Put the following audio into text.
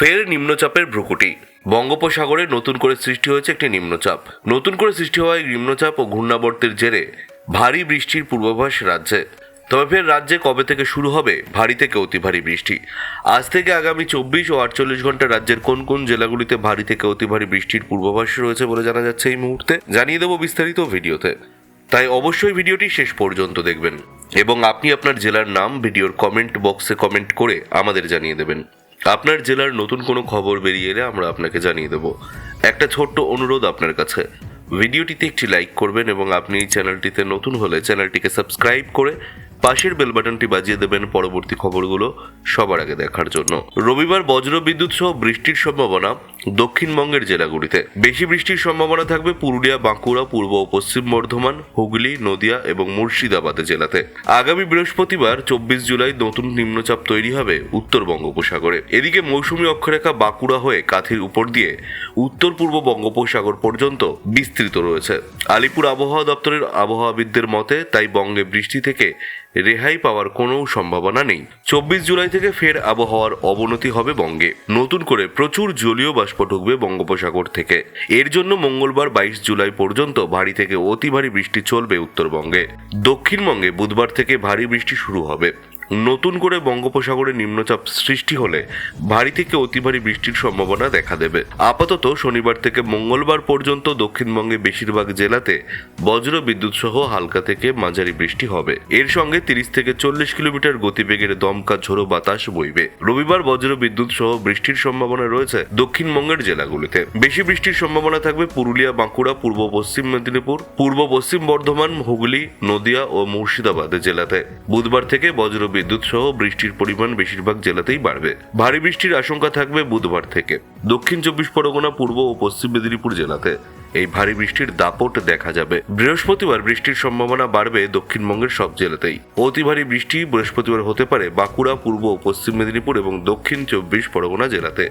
ফের নিম্নচাপের ভ্রুকুটি। বঙ্গোপসাগরে নতুন করে সৃষ্টি হয়েছে একটি নিম্নচাপ। নতুন করে সৃষ্টি হওয়া এই নিম্নচাপ ও ঘূর্ণাবর্তের জেরে ভারী বৃষ্টির পূর্বাভাস রাজ্যে। তবে ফের রাজ্যে কবে থেকে শুরু হবে? ভারী থেকে অতি ভারী বৃষ্টি? আজ থেকে আগামী চব্বিশ ও আটচল্লিশ ঘণ্টা রাজ্যের কোন কোন জেলাগুলিতে ভারী থেকে অতি ভারী বৃষ্টির পূর্বাভাস রয়েছে বলে জানা যাচ্ছে এই মুহূর্তে? জানিয়ে দেবো বিস্তারিত ভিডিওতে। তাই অবশ্যই ভিডিওটি শেষ পর্যন্ত দেখবেন এবং আপনি আপনার জেলার নাম, ভিডিওর কমেন্ট বক্সে কমেন্ট করে আমাদের জানিয়ে দেবেন। আপনার জেলার নতুন কোনো খবর বেরিয়ে এলে আমরা আপনাকে জানিয়ে দেব। একটা ছোট্ট অনুরোধ আপনার কাছে। ভিডিওটিতে একটি লাইক করবেন এবং আপনি এই চ্যানেলটিতে নতুন হলে চ্যানেলটিকে সাবস্ক্রাইব করে পাশের বেল বাটনটি বাজিয়ে দেবেন পরবর্তী খবরগুলো। সবার আগে দেখার জন্য। রবিবার বজ্র বিদ্যুৎ সহ বৃষ্টির সম্ভাবনা দক্ষিণবঙ্গের জেলাগুলিতে। বেশি বৃষ্টির সম্ভাবনা থাকবে পুরুলিয়া, বাঁকুড়া, পূর্ব ও পশ্চিম বর্ধমান, হুগলি, নদিয়া এবং মুর্শিদাবাদ জেলাতে। আগামী বৃহস্পতিবার, চব্বিশ জুলাই, নতুন নিম্নচাপ তৈরি হবে উত্তর বঙ্গোপসাগরে। এদিকে মৌসুমী অক্ষরেখা বাঁকুড়া হয়ে কাথির উপর দিয়ে উত্তর পূর্ব বঙ্গোপসাগর পর্যন্ত বিস্তৃত রয়েছে। আলিপুর আবহাওয়া দপ্তরের আবহাওয়াবিদদের মতে, তাই বঙ্গে বৃষ্টি থেকে রেহাই পাওয়ার কোনো সম্ভাবনা নেই। চব্বিশ থেকে ফের আবহাওয়ার অবনতি হবে বঙ্গে। নতুন করে প্রচুর জলীয় বাষ্প ঢুকবে বঙ্গোপসাগর থেকে। এর জন্য মঙ্গলবার বাইশ জুলাই পর্যন্ত ভারী থেকে অতি ভারী বৃষ্টি চলবে উত্তরবঙ্গে। দক্ষিণবঙ্গে বুধবার থেকে ভারী বৃষ্টি শুরু হবে। নতুন করে বঙ্গোপসাগরে নিম্নচাপ সৃষ্টি হলে ভারী থেকে অতি ভারী বৃষ্টির সম্ভাবনা দেখা দেবে। আপাতত শনিবার থেকে মঙ্গলবার পর্যন্ত দক্ষিণবঙ্গে বেশিরভাগ জেলাতে বজ্র বিদ্যুৎ সহ হালকা থেকে মাঝারি বৃষ্টি হবে। এর সঙ্গে তিরিশ থেকে চল্লিশ কিলোমিটার গতিবেগের দমকা ঝোড়ো বাতাস বইবে। রবিবার বজ্র বিদ্যুৎ সহ বৃষ্টির সম্ভাবনা রয়েছে দক্ষিণবঙ্গের জেলাগুলিতে। বেশি বৃষ্টির সম্ভাবনা থাকবে পুরুলিয়া, বাঁকুড়া, পূর্ব পশ্চিম মেদিনীপুর, পূর্ব পশ্চিম বর্ধমান, হুগলি, নদিয়া ও মুর্শিদাবাদ জেলাতে। বুধবার থেকে বজ্র বিদ্যুৎ সহ বৃষ্টির পরিমাণ বেশিরভাগ জেলাতেই বাড়বে। ভারী বৃষ্টির আশঙ্কা থাকবে বুধবার থেকে। দক্ষিণ চব্বিশ পরগনা, পূর্ব ও পশ্চিম মেদিনীপুর জেলাতে এই ভারী বৃষ্টির দাপট দেখা যাবে। বৃহস্পতিবার বৃষ্টির সম্ভাবনা বাড়বে দক্ষিণবঙ্গের সব জেলাতেই। অতি ভারী বৃষ্টি বৃহস্পতিবার হতে পারে বাঁকুড়া, পূর্ব ও পশ্চিম মেদিনীপুর এবং দক্ষিণ চব্বিশ পরগনা জেলাতে।